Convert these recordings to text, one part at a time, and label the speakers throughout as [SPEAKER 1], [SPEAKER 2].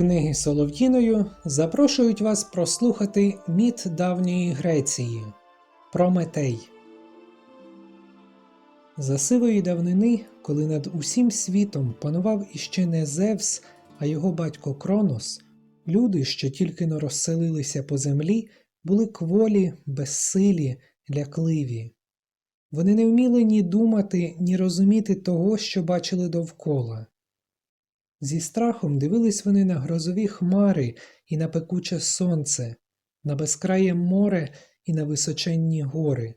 [SPEAKER 1] Книги Солов'їною запрошують вас прослухати міт давньої Греції Прометей. За сивої давнини, коли над усім світом панував іще не Зевс, а його батько Кронос, люди, що тільки но розселилися по землі, були кволі, безсилі, лякливі. Вони не вміли ні думати, ні розуміти того, що бачили довкола. Зі страхом дивились вони на грозові хмари і на пекуче сонце, на безкрає море і на височенні гори,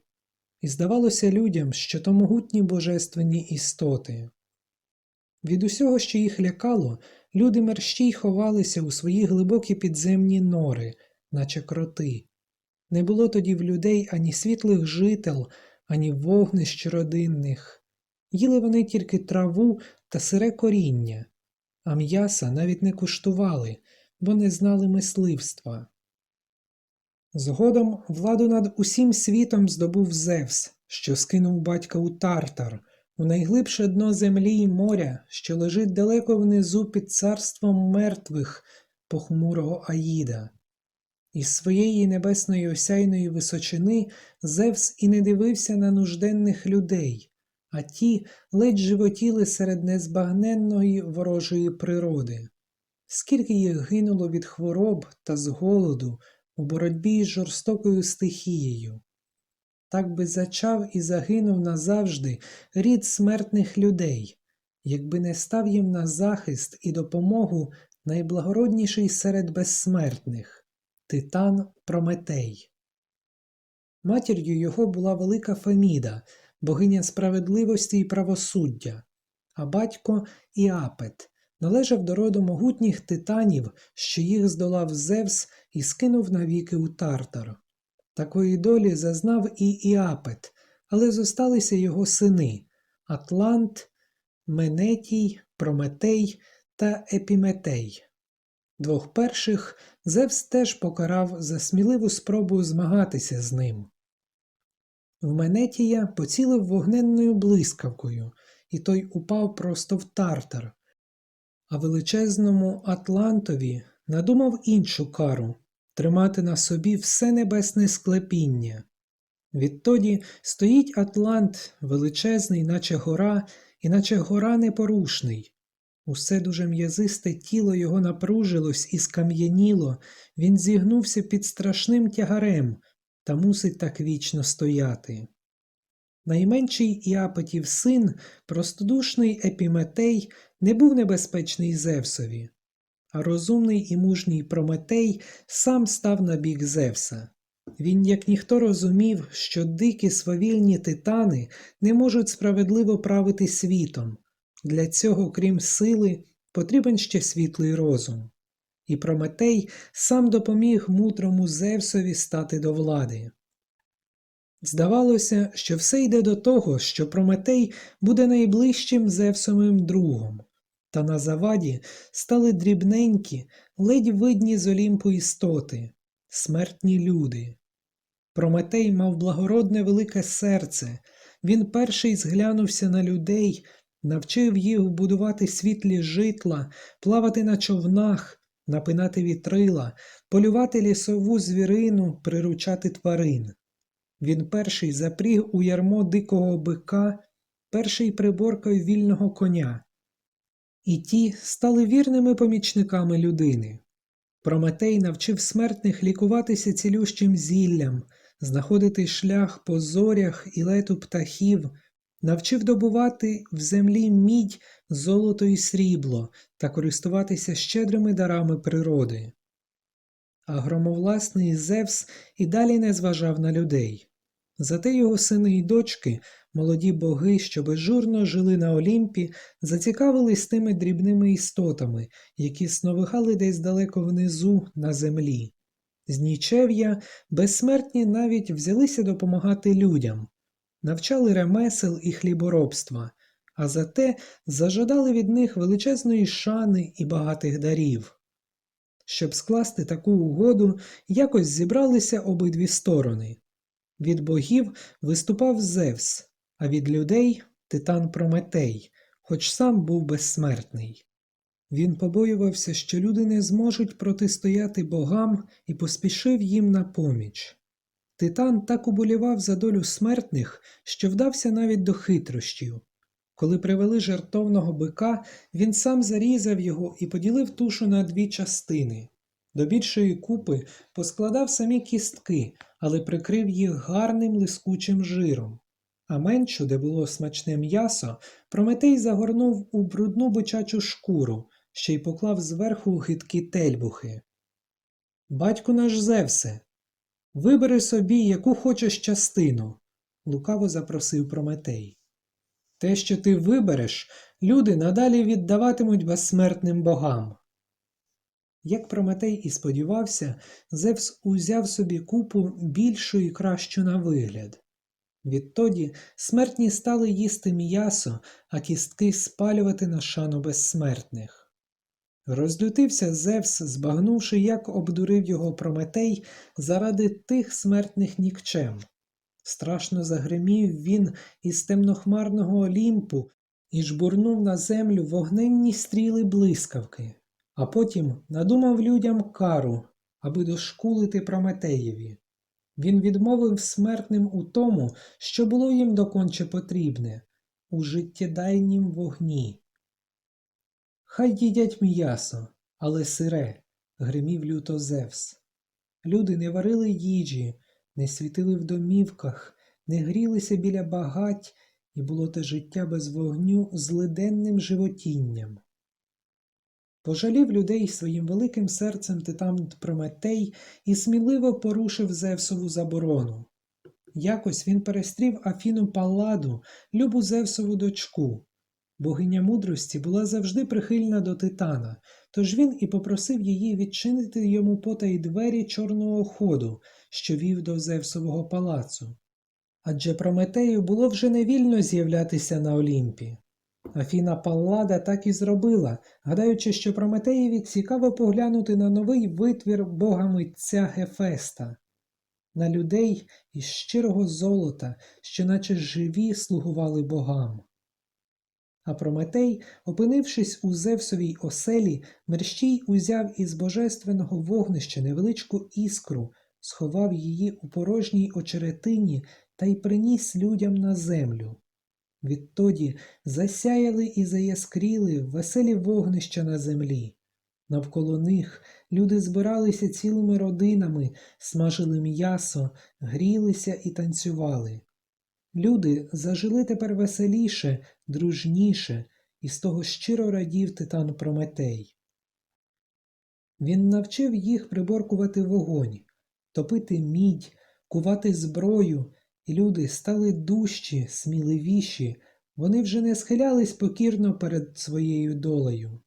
[SPEAKER 1] і здавалося людям, що то могутні божественні істоти. Від усього, що їх лякало, люди мерщій ховалися у свої глибокі підземні нори, наче кроти. Не було тоді в людей ані світлих жител, ані вогнищ родинних. Їли вони тільки траву та сире коріння а м'яса навіть не куштували, бо не знали мисливства. Згодом владу над усім світом здобув Зевс, що скинув батька у Тартар, у найглибше дно землі й моря, що лежить далеко внизу під царством мертвих похмурого Аїда. Із своєї небесної осяйної височини Зевс і не дивився на нужденних людей, а ті ледь животіли серед незбагненної ворожої природи. Скільки їх гинуло від хвороб та з голоду у боротьбі з жорстокою стихією. Так би зачав і загинув назавжди рід смертних людей, якби не став їм на захист і допомогу найблагородніший серед безсмертних Титан Прометей. Матір'ю його була велика Феміда, богиня справедливості і правосуддя, а батько Іапет належав до роду могутніх титанів, що їх здолав Зевс і скинув навіки у Тартар. Такої долі зазнав і Іапет, але зосталися його сини Атлант, Менетій, Прометей та Епіметей. Двох перших Зевс теж покарав за сміливу спробу змагатися з ним. В Менетія поцілив вогненною блискавкою, і той упав просто в тартар, а величезному Атлантові надумав іншу кару тримати на собі все небесне склепіння. Відтоді стоїть Атлант, величезний, наче гора, і наче гора непорушний. Усе дуже м'язисте тіло його напружилось і скам'яніло, він зігнувся під страшним тягарем та мусить так вічно стояти. Найменший Іапетів син, простодушний Епіметей, не був небезпечний Зевсові, а розумний і мужній Прометей сам став на бік Зевса. Він, як ніхто розумів, що дикі свавільні титани не можуть справедливо правити світом. Для цього, крім сили, потрібен ще світлий розум і Прометей сам допоміг мудрому Зевсові стати до влади. Здавалося, що все йде до того, що Прометей буде найближчим Зевсовим другом, та на заваді стали дрібненькі, ледь видні з Олімпу істоти, смертні люди. Прометей мав благородне велике серце, він перший зглянувся на людей, навчив їх будувати світлі житла, плавати на човнах, напинати вітрила, полювати лісову звірину, приручати тварин. Він перший запріг у ярмо дикого бика, перший приборкав вільного коня. І ті стали вірними помічниками людини. Прометей навчив смертних лікуватися цілющим зіллям, знаходити шлях по зорях і лету птахів, навчив добувати в землі мідь, золото і срібло та користуватися щедрими дарами природи. А громовласний Зевс і далі не зважав на людей. Зате його сини і дочки, молоді боги, що безжурно жили на Олімпі, зацікавились тими дрібними істотами, які сновигали десь далеко внизу на землі. З нічев'я безсмертні навіть взялися допомагати людям, навчали ремесел і хліборобства, а зате зажадали від них величезної шани і багатих дарів. Щоб скласти таку угоду, якось зібралися обидві сторони. Від богів виступав Зевс, а від людей титан Прометей, хоч сам був безсмертний. Він побоювався, що люди не зможуть протистояти богам і поспішив їм на поміч. Титан так уболівав за долю смертних, що вдався навіть до хитрощів. Коли привели жертовного бика, він сам зарізав його і поділив тушу на дві частини. До більшої купи поскладав самі кістки, але прикрив їх гарним лискучим жиром. А меншу, де було смачне м'ясо, Прометей загорнув у брудну бичачу шкуру, ще й поклав зверху гидкі тельбухи. Батьку наш Зевсе, вибери собі, яку хочеш частину, лукаво запросив Прометей. Те, що ти вибереш, люди надалі віддаватимуть безсмертним богам. Як Прометей і сподівався, Зевс узяв собі купу більшу і кращу на вигляд. Відтоді смертні стали їсти м'ясо, а кістки спалювати на шану безсмертних. Розлютився Зевс, збагнувши, як обдурив його Прометей заради тих смертних нікчем. Страшно загримів він із темнохмарного Олімпу і жбурнув на землю вогненні стріли блискавки, а потім надумав людям кару, аби дошкулити Прометеєві. Він відмовив смертним у тому, що було їм доконче потрібне у життєдайнім вогні. Хай їдять м'ясо, але сире, гримів люто Зевс. Люди не варили їжі, не світили в домівках, не грілися біля багать, і було те життя без вогню з леденним животінням. Пожалів людей своїм великим серцем титан Прометей і сміливо порушив Зевсову заборону. Якось він перестрів Афіну Палладу, любу Зевсову дочку. Богиня мудрості була завжди прихильна до титана, тож він і попросив її відчинити йому потай двері чорного ходу, що вів до Зевсового палацу. Адже Прометею було вже невільно з'являтися на Олімпі. Афіна Паллада так і зробила, гадаючи, що Прометеєві цікаво поглянути на новий витвір бога митця Гефеста, на людей із щирого золота, що наче живі слугували богам. А Прометей, опинившись у Зевсовій оселі, мерщій узяв із божественного вогнища невеличку іскру, сховав її у порожній очеретині та й приніс людям на землю. Відтоді засяяли і заяскріли веселі вогнища на землі. Навколо них люди збиралися цілими родинами, смажили м'ясо, грілися і танцювали. Люди зажили тепер веселіше, дружніше, і з того щиро радів титан Прометей. Він навчив їх приборкувати вогонь, топити мідь, кувати зброю, і люди стали дужчі, сміливіші, вони вже не схилялись покірно перед своєю долею.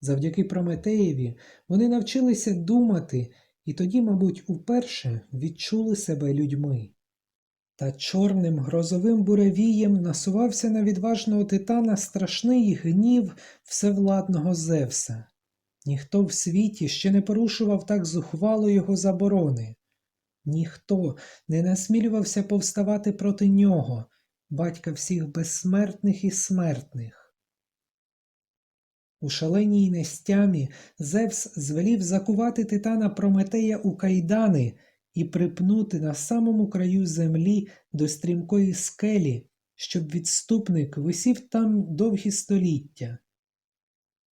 [SPEAKER 1] Завдяки Прометеєві вони навчилися думати і тоді, мабуть, уперше відчули себе людьми. Та чорним грозовим буревієм насувався на відважного титана страшний гнів всевладного Зевса. Ніхто в світі ще не порушував так зухвало його заборони. Ніхто не насмілювався повставати проти нього, батька всіх безсмертних і смертних. У шаленій нестямі Зевс звелів закувати титана Прометея у кайдани і припнути на самому краю землі до стрімкої скелі, щоб відступник висів там довгі століття.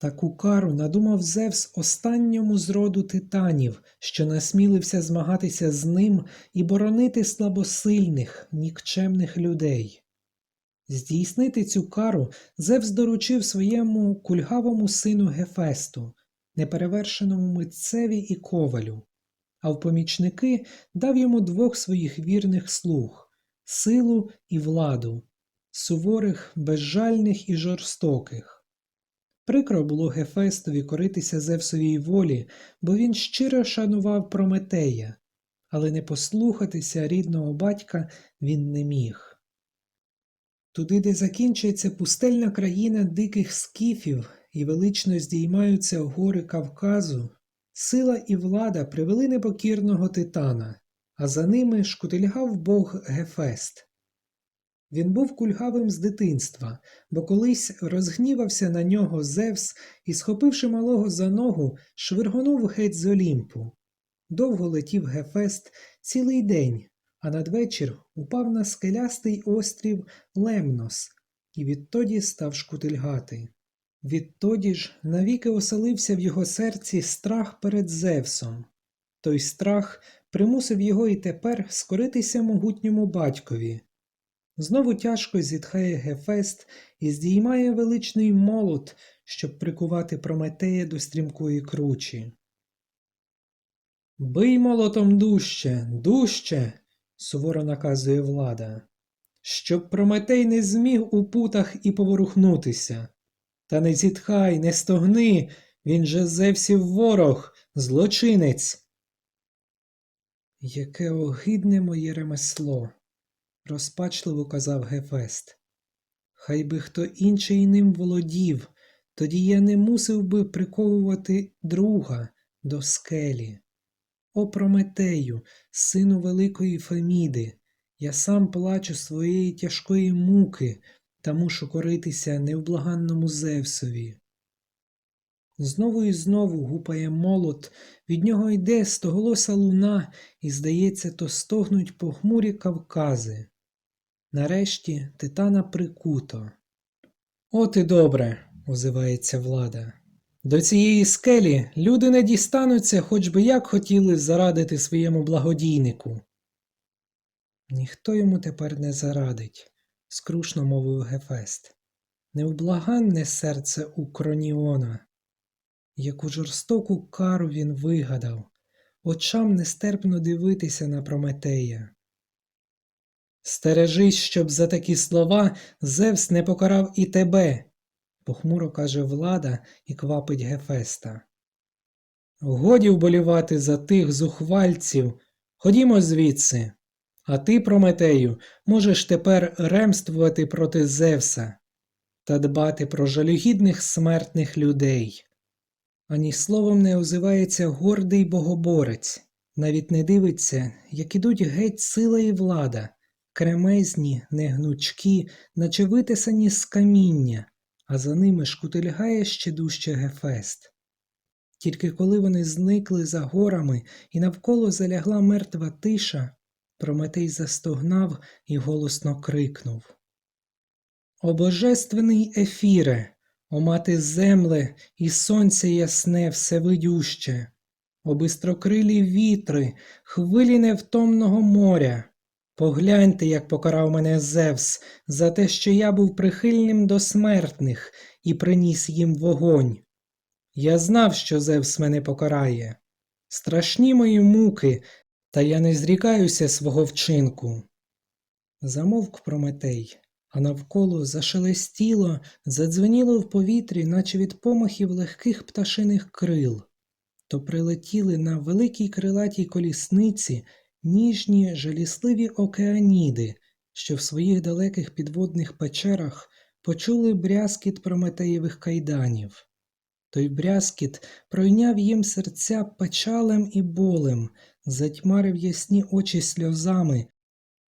[SPEAKER 1] Таку кару надумав Зевс останньому з роду титанів, що насмілився змагатися з ним і боронити слабосильних, нікчемних людей. Здійснити цю кару Зевс доручив своєму кульгавому сину Гефесту, неперевершеному митцеві і ковалю, а в помічники дав йому двох своїх вірних слуг силу і владу, суворих, безжальних і жорстоких. Прикро було Гефестові коритися Зевсовій волі, бо він щиро шанував Прометея, але не послухатися рідного батька він не міг. Туди, де закінчується пустельна країна диких скіфів і велично здіймаються гори Кавказу, сила і влада привели непокірного титана, а за ними шкутильгав бог Гефест. Він був кульгавим з дитинства, бо колись розгнівався на нього Зевс і, схопивши малого за ногу, швиргонув геть з Олімпу. Довго летів Гефест цілий день, а надвечір упав на скелястий острів Лемнос і відтоді став шкутильгати. Відтоді ж навіки оселився в його серці страх перед Зевсом. Той страх примусив його і тепер скоритися могутньому батькові. Знову тяжко зітхає Гефест і здіймає величний молот, щоб прикувати Прометея до стрімкої кручі. Бий молотом дужче, дужче, суворо наказує влада, щоб Прометей не зміг у путах і поворухнутися. Та не зітхай, не стогни, він же Зевсів ворог, злочинець. Яке огидне моє ремесло, розпачливо казав Гефест. Хай би хто інший ним володів, тоді я не мусив би приковувати друга до скелі. О Прометею, сину великої Феміди, я сам плачу своєї тяжкої муки та мушу коритися невблаганному Зевсові. Знову і знову гупає молот, від нього йде стоголоса луна, і, здається, то стогнуть похмурі Кавкази. Нарешті титана прикуто. От і добре, озивається влада. До цієї скелі люди не дістануться, хоч би як хотіли зарадити своєму благодійнику. Ніхто йому тепер не зарадить, скрушно мовив Гефест. Невблаганне серце у Кроніона. Яку жорстоку кару він вигадав, очам нестерпно дивитися на Прометея. Стережись, щоб за такі слова Зевс не покарав і тебе, похмуро каже влада і квапить Гефеста. Годі вболівати за тих зухвальців, ходімо звідси. А ти, Прометею, можеш тепер ремствувати проти Зевса та дбати про жалюгідних смертних людей. Ані словом не озивається гордий богоборець, навіть не дивиться, як ідуть геть сила і влада, кремезні, негнучкі, наче витисані з каміння, а за ними шкутильгає ще дужче Гефест. Тільки коли вони зникли за горами і навколо залягла мертва тиша, Прометей застогнав і голосно крикнув. О божественний ефіре, о мати земле і сонце ясне всевидюще, о бистрокрилі вітри, хвилі невтомного моря. Погляньте, як покарав мене Зевс за те, що я був прихильним до смертних і приніс їм вогонь. Я знав, що Зевс мене покарає. Страшні мої муки, та я не зрікаюся свого вчинку. Замовк Прометей, а навколо зашелестіло, задзвеніло в повітрі, наче від помахів легких пташиних крил, то прилетіли на великій крилатій колісниці ніжні жалісливі океаніди, що в своїх далеких підводних печерах почули брязкіт Прометеєвих кайданів. Той брязкіт пройняв їм серця печалем і болем, затьмарив ясні очі сльозами,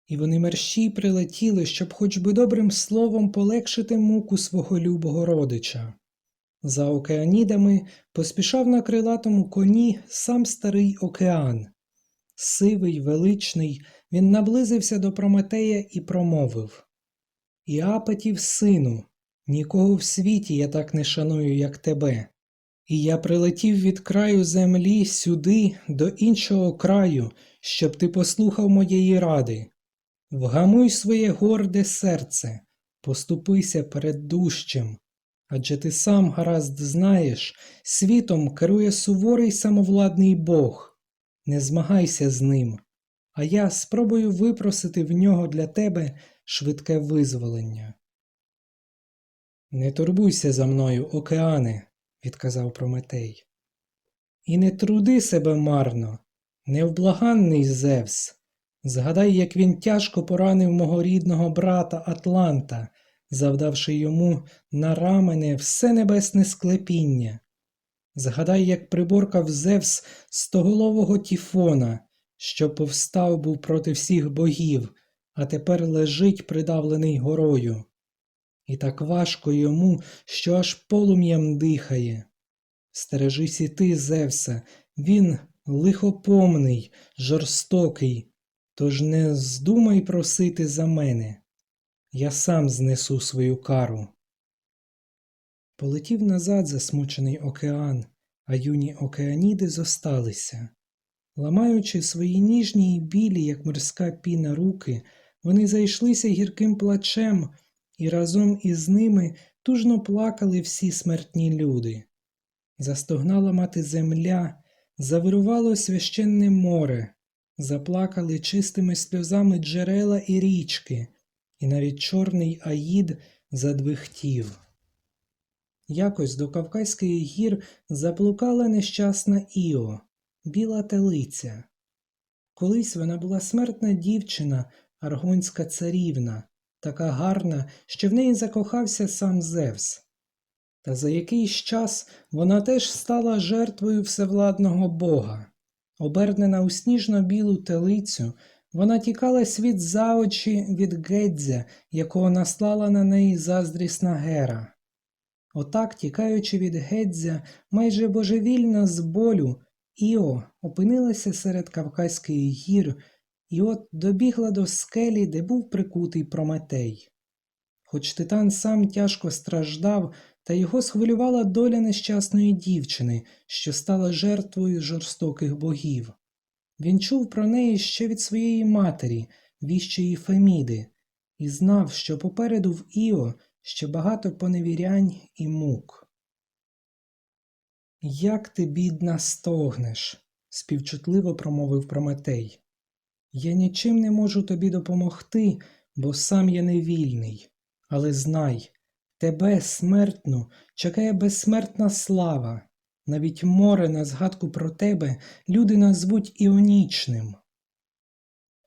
[SPEAKER 1] і вони мерщій прилетіли, щоб хоч би добрим словом полегшити муку свого любого родича. За океанідами поспішав на крилатому коні сам старий океан. Сивий, величний, він наблизився до Прометея і промовив Іапетів, сину, нікого в світі я так не шаную, як тебе. І я прилетів від краю землі сюди, до іншого краю, щоб ти послухав моєї ради. Вгамуй своє горде серце, поступися перед дужчим, адже ти сам гаразд знаєш, світом керує суворий самовладний Бог. Не змагайся з ним, а я спробую випросити в нього для тебе швидке визволення. Не турбуйся за мною, океане, відказав Прометей. І не труди себе марно, невблаганний Зевс. Згадай, як він тяжко поранив мого рідного брата Атланта, завдавши йому на рамене все небесне склепіння. Згадай, як приборкав Зевс стоголового Тіфона, що повстав був проти всіх богів, а тепер лежить придавлений горою. І так важко йому, що аж полум'ям дихає. Стережись і ти, Зевса, він лихопомний, жорстокий, тож не здумай просити за мене. Я сам знесу свою кару. Полетів назад засмучений океан, а юні океаніди зосталися. Ламаючи свої ніжні й білі, як морська піна руки, вони зайшлися гірким плачем, і разом із ними тужно плакали всі смертні люди. Застогнала мати земля, завирувало священне море, заплакали чистими сльозами джерела і річки, і навіть чорний Аїд задвихтів. Якось до Кавказьких гір заблукала нещасна Іо, біла телиця. Колись вона була смертна дівчина, аргонська царівна, така гарна, що в неї закохався сам Зевс. Та за якийсь час вона теж стала жертвою всевладного бога. Обернена у сніжно-білу телицю, вона тікала світ за очі від Гедзя, якого наслала на неї заздрісна Гера. Отак, тікаючи від Гедзя, майже божевільна з болю, Іо опинилася серед Кавказьких гір і от добігла до скелі, де був прикутий Прометей. Хоч титан сам тяжко страждав, та його схвилювала доля нещасної дівчини, що стала жертвою жорстоких богів. Він чув про неї ще від своєї матері, віщої Феміди, і знав, що попереду в Іо ще багато поневірянь і мук. Як ти, бідна, стогнеш, співчутливо промовив Прометей. Я нічим не можу тобі допомогти, бо сам я невільний. Але знай, тебе, смертну, чекає безсмертна слава. Навіть море на згадку про тебе люди назвуть іонічним.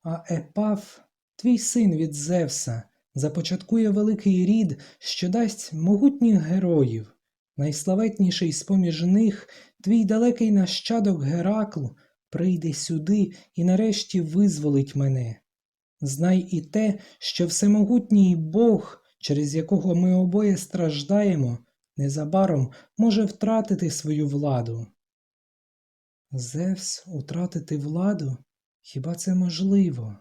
[SPEAKER 1] А Епаф, твій син від Зевса, започаткує великий рід, що дасть могутніх героїв. Найславетніший з поміж них, твій далекий нащадок Геракл, прийде сюди і нарешті визволить мене. Знай і те, що всемогутній Бог, через якого ми обоє страждаємо, незабаром може втратити свою владу. Зевс утратити владу? Хіба це можливо?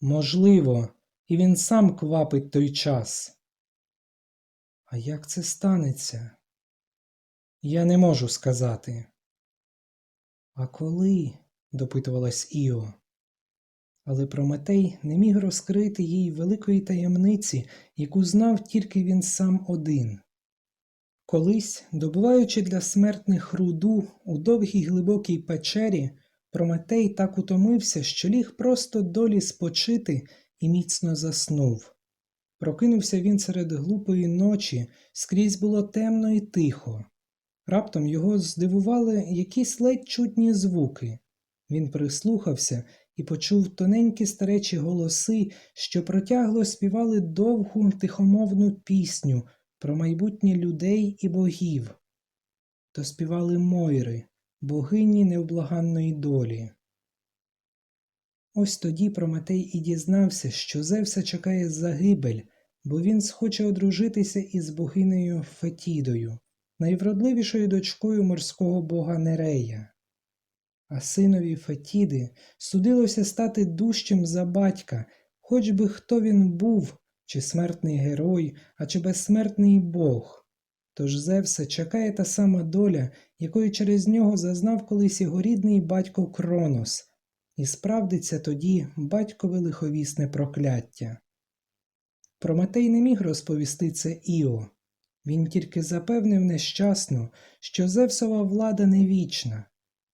[SPEAKER 1] Можливо, і він сам квапить той час. А як це станеться? Я не можу сказати. А коли? допитувалась Іо. Але Прометей не міг розкрити їй великої таємниці, яку знав тільки він сам один. Колись, добуваючи для смертних руду у довгій глибокій печері, Прометей так утомився, що ліг просто долі спочити і міцно заснув. Прокинувся він серед глупої ночі, скрізь було темно і тихо. Раптом його здивували якісь ледь чутні звуки. Він прислухався і почув тоненькі старечі голоси, що протягло співали довгу тихомовну пісню про майбутнє людей і богів. То співали Мойри, богині невблаганної долі. Ось тоді Прометей і дізнався, що Зевса чекає загибель, бо він схоче одружитися із богинею Фетідою, найвродливішою дочкою морського бога Нерея. А синові Фетіди судилося стати дужчим за батька, хоч би хто він був, чи смертний герой, а чи безсмертний бог. Тож Зевса чекає та сама доля, якої через нього зазнав колись його рідний батько Кронос, і справдиться тоді батькове лиховісне прокляття. Прометей не міг розповісти це Іо. Він тільки запевнив нещасно, що Зевсова влада не вічна,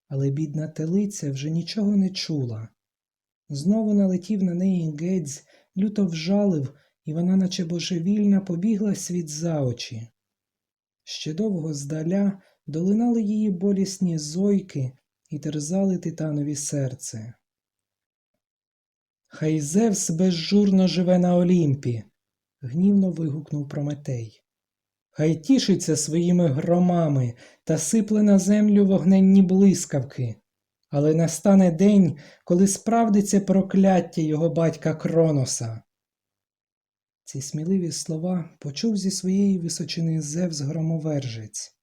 [SPEAKER 1] але бідна телиця вже нічого не чула. Знову налетів на неї гедзь, люто вжалив, і вона, наче божевільна, побігла світ за очі. Ще довго здаля долинали її болісні зойки і терзали титанові серце. Хай Зевс безжурно живе на Олімпі, гнівно вигукнув Прометей. Хай тішиться своїми громами та сипле на землю вогненні блискавки, Але настане день, коли справдиться прокляття його батька Кроноса. Ці сміливі слова почув зі своєї височини Зевс громовержець.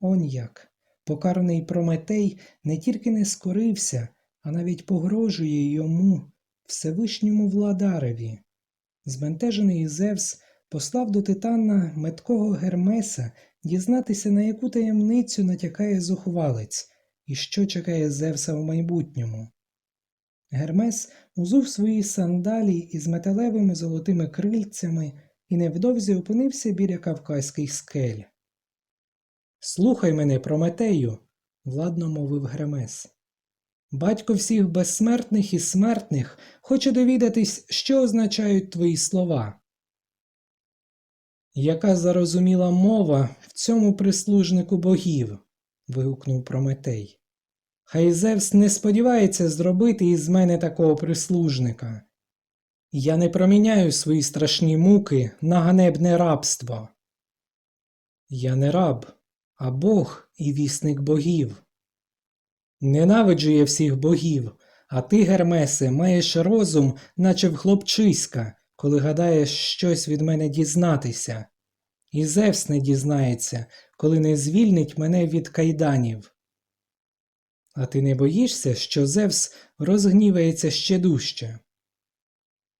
[SPEAKER 1] Он як, покараний Прометей не тільки не скорився, а навіть погрожує йому, Всевишньому владареві. Збентежений Зевс послав до Титана меткого Гермеса дізнатися, на яку таємницю натякає зухвалець і що чекає Зевса в майбутньому. Гермес узув свої сандалі із металевими золотими крильцями і невдовзі опинився біля кавказьких скель. Слухай мене, Прометею, владно мовив Гермес. Батько всіх безсмертних і смертних хоче довідатись, що означають твої слова. Яка зарозуміла мова в цьому прислужнику богів? вигукнув Прометей. Хай Зевс не сподівається зробити із мене такого прислужника. Я не проміняю свої страшні муки на ганебне рабство. Я не раб, а Бог і вісник богів. Ненавиджу я всіх богів, а ти, Гермесе, маєш розум, наче в хлопчиська, коли гадаєш щось від мене дізнатися. І Зевс не дізнається, коли не звільнить мене від кайданів. А ти не боїшся, що Зевс розгнівається ще дужче?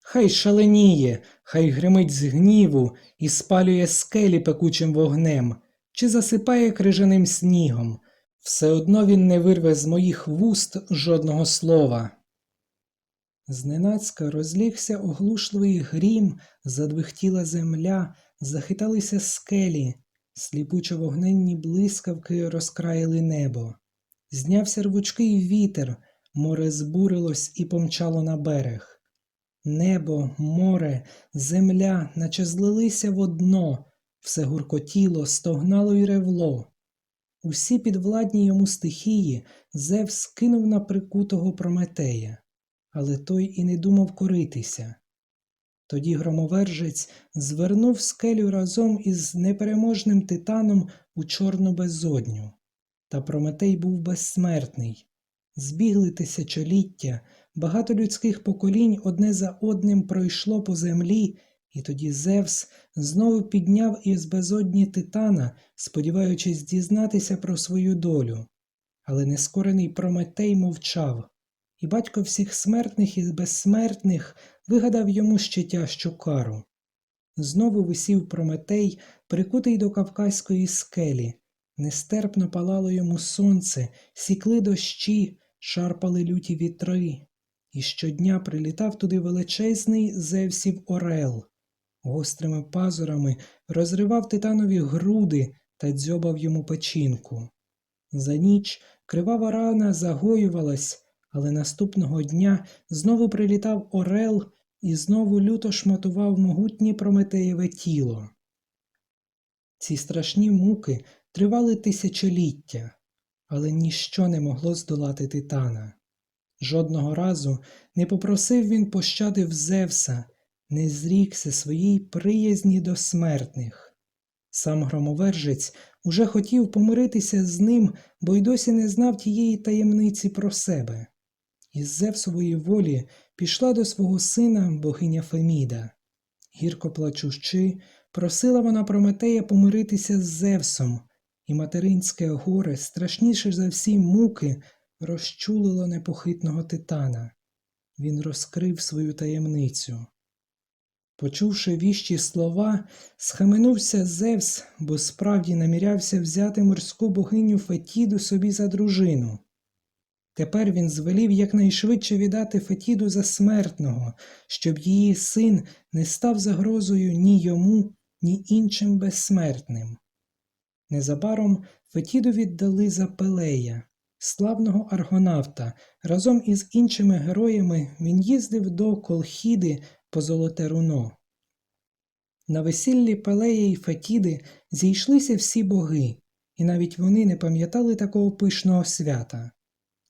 [SPEAKER 1] Хай шаленіє, хай гримить з гніву і спалює скелі пекучим вогнем, чи засипає крижаним снігом. Все одно він не вирве з моїх вуст жодного слова. Зненацька розлігся оглушливий грім, задвихтіла земля, захиталися скелі, сліпучо вогненні блискавки розкраїли небо. Знявся рвучкий вітер, море збурилось і помчало на берег. Небо, море, земля, наче злилися в одно, все гуркотіло, стогнало й ревло. Усі підвладні йому стихії Зевс кинув на прикутого Прометея, але той і не думав коритися. Тоді громовержець звернув скелю разом із непереможним титаном у чорну безодню. Та Прометей був безсмертний. Збігли тисячоліття, багато людських поколінь одне за одним пройшло по землі, і тоді Зевс знову підняв із безодні титана, сподіваючись дізнатися про свою долю. Але нескорений Прометей мовчав, і батько всіх смертних і безсмертних вигадав йому ще тяжчу кару. Знову висів Прометей, прикутий до кавказької скелі. Нестерпно палало йому сонце, сікли дощі, шарпали люті вітри, і щодня прилітав туди величезний Зевсів Орел, гострими пазурами розривав титанові груди та дзьобав йому печінку. За ніч кривава рана загоювалась, але наступного дня знову прилітав Орел і знову люто шматував могутнє Прометеєве тіло. Ці страшні муки тривали тисячоліття, але ніщо не могло здолати титана. Жодного разу не попросив він пощади в Зевса, не зрікся своїй приязні до смертних. Сам громовержець уже хотів помиритися з ним, бо й досі не знав тієї таємниці про себе. Із Зевсової волі пішла до свого сина богиня Феміда. Гірко плачучи, просила вона Прометея помиритися з Зевсом, і материнське горе, страшніше за всі муки, розчулило непохитного титана. Він розкрив свою таємницю. Почувши віщі слова, схаменувся Зевс, бо справді намірявся взяти морську богиню Фетіду собі за дружину. Тепер він звелів якнайшвидше віддати Фетіду за смертного, щоб її син не став загрозою ні йому, ні іншим безсмертним. Незабаром Фетіду віддали за Пелея, славного аргонавта. Разом із іншими героями він їздив до Колхіди по золоте руно. На весіллі Пелея і Фетіди зійшлися всі боги, і навіть вони не пам'ятали такого пишного свята.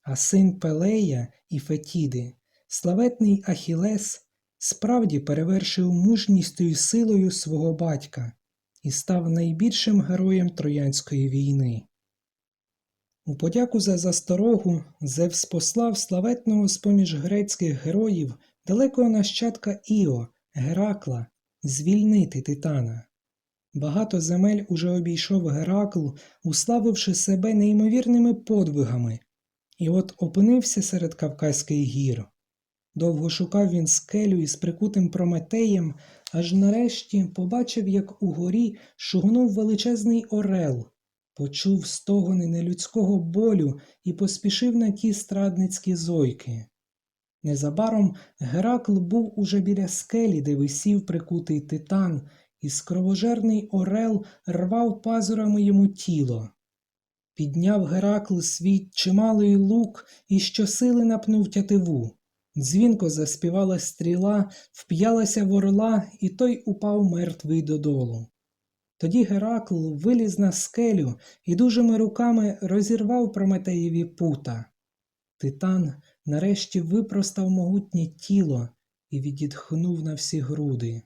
[SPEAKER 1] А син Пелея і Фетіди, славетний Ахілес, справді перевершив мужністю і силою свого батька і став найбільшим героєм Троянської війни. У подяку за засторогу Зевс послав славетного з-поміж грецьких героїв далекого нащадка Іо, Геракла, звільнити Титана. Багато земель уже обійшов Геракл, уславивши себе неймовірними подвигами, і от опинився серед Кавказьких гір. Довго шукав він скелю із прикутим Прометеєм, аж нарешті побачив, як угорі шугнув величезний орел, почув стогони нелюдського болю і поспішив на ті страдницькі зойки. Незабаром Геракл був уже біля скелі, де висів прикутий титан, і скровожерний орел рвав пазурами йому тіло. Підняв Геракл свій чималий лук і щосили напнув тятиву. Дзвінко заспівала стріла, вп'ялася в орла, і той упав мертвий додолу. Тоді Геракл виліз на скелю і дужими руками розірвав Прометеєві пута. Титан нарешті випростав могутнє тіло і відітхнув на всі груди.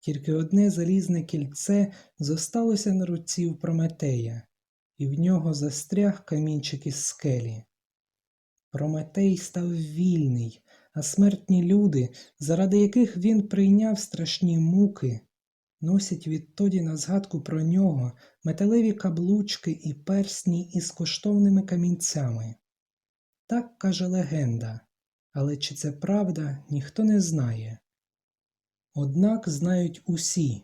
[SPEAKER 1] Тільки одне залізне кільце зосталося на руці у Прометея, і в нього застряг камінчик із скелі. Прометей став вільний, а смертні люди, заради яких він прийняв страшні муки, носять відтоді на згадку про нього металеві каблучки і персні із коштовними камінцями. Так каже легенда, але чи це правда, ніхто не знає. Однак знають усі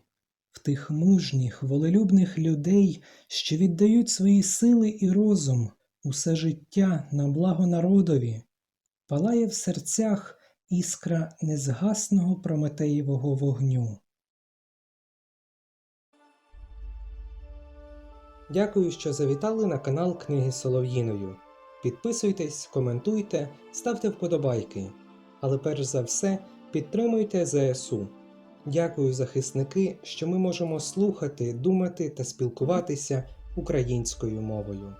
[SPEAKER 1] в тих мужніх, волелюбних людей, що віддають свої сили і розум, усе життя на благо народові, палає в серцях іскра незгасного прометеєвого вогню. Дякую, що завітали на канал Книги Солов'їною. Підписуйтесь, коментуйте, ставте вподобайки. Але перш за все підтримуйте ЗСУ. Дякую, захисники, що ми можемо слухати, думати та спілкуватися українською мовою.